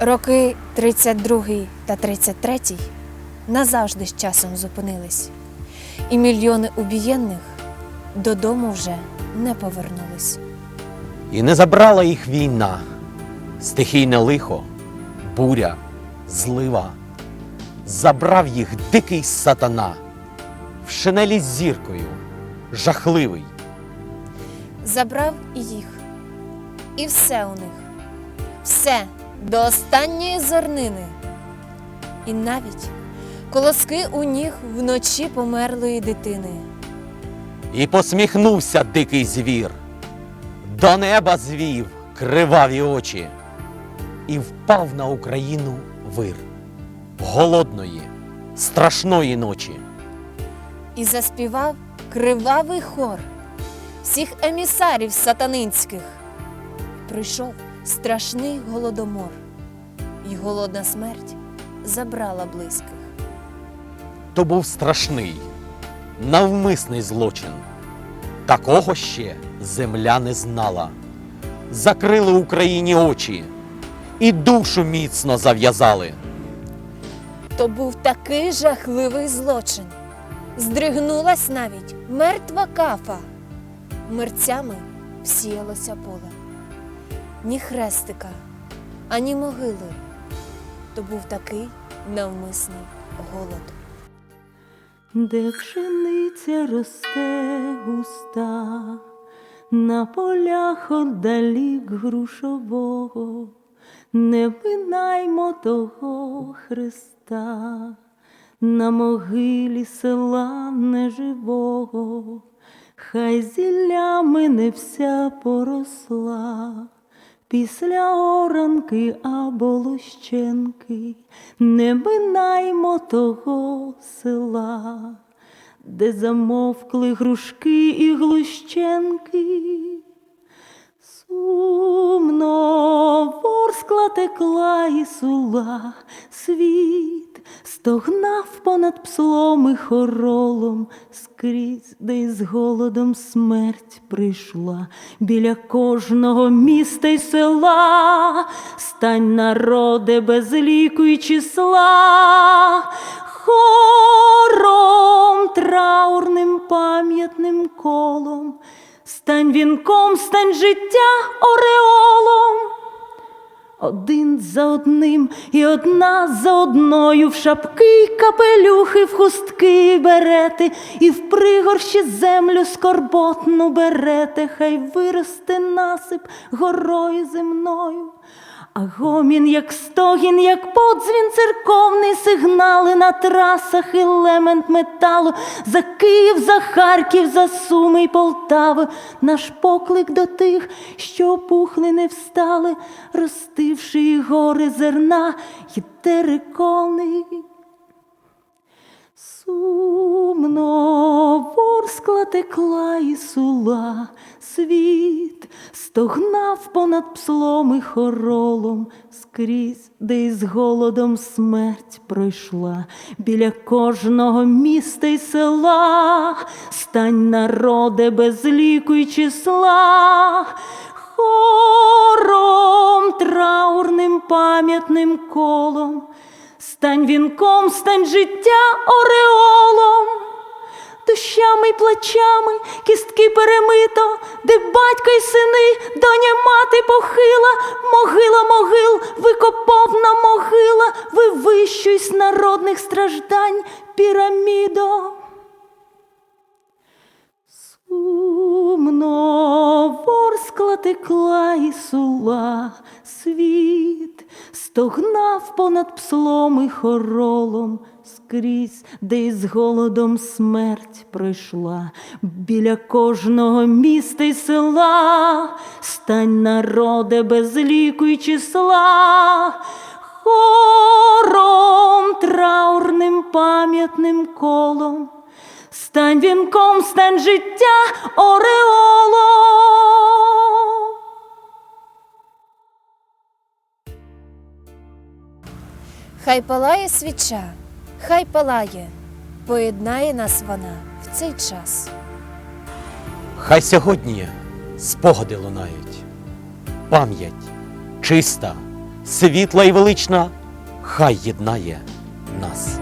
Роки 32 та 33 назавжди з часом зупинились, і мільйони убієнних додому вже не повернулись. І не забрала їх війна, стихійне лихо, буря, злива. Забрав їх дикий сатана, в шинелі з зіркою, жахливий. Забрав і їх, і все у них, все до останньої зернини. І навіть колоски у ніг вночі померлої дитини. І посміхнувся дикий звір, до неба звів криваві очі, і впав на Україну вир голодної, страшної ночі. і заспівав кривавий хор всіх емісарів сатанинських. Прийшов страшний голодомор, і голодна смерть забрала близьких. То був страшний, навмисний злочин. Такого ще земля не знала. Закрили Україні очі і душу міцно зав'язали. То був такий жахливий злочин. Здригнулась навіть мертва кафа. Мерцями всіялося поле. Ні хрестика, ані могили. То був такий навмисний голод. Де пшениця росте густа, на полях отдалік грушового, не минаймо того Христа, на могилі села неживого, хай зіллями не вся поросла. Після оранки або лущенки не минаймо того села, де замовкли грушки і глущенки. Сумно ворскла текла і сула, світ стогнав понад пслом і хоролом, скрізь, де із голодом смерть прийшла, біля кожного міста й села, стань народе без ліку й числа, хором траурним пам'ятним колом. Стань вінком, стань життя ореолом. Один за одним і одна за одною в шапки й капелюхи, в хустки й берети, і в пригорщі землю скорботну берете, хай виросте насип горою земною. А гомін, як стогін, як подзвін церковний, сигнали на трасах і лемент металу, за Київ, за Харків, за Суми й Полтави, наш поклик до тих, що опухли, не встали, ростивши і гори зерна. Й терикони. Сумно ворскла текла і сула, світ стогнав понад пслом і хоролом, скрізь, де із голодом смерть пройшла, біля кожного міста й села, стань народе без ліку й числа. Хором траурним пам'ятним колом, стань вінком, стань життя ореолом, дощами й плачами, кістки перемито, де батько й сини, доня мати похила, могила могил, викоповна могила, вивищуй з народних страждань пірамідо. Сумно ворскла текла і сула, світ стогнав понад пслом і хоролом, скрізь, де із голодом смерть пройшла, біля кожного міста й села, стань народе без ліку й числа, хором траурним пам'ятним колом. Стань вінком, стань життя ореолом. Хай палає свіча, хай палає, поєднає нас вона в цей час. Хай сьогодні спогади лунають, пам'ять чиста, світла і велична, хай єднає нас.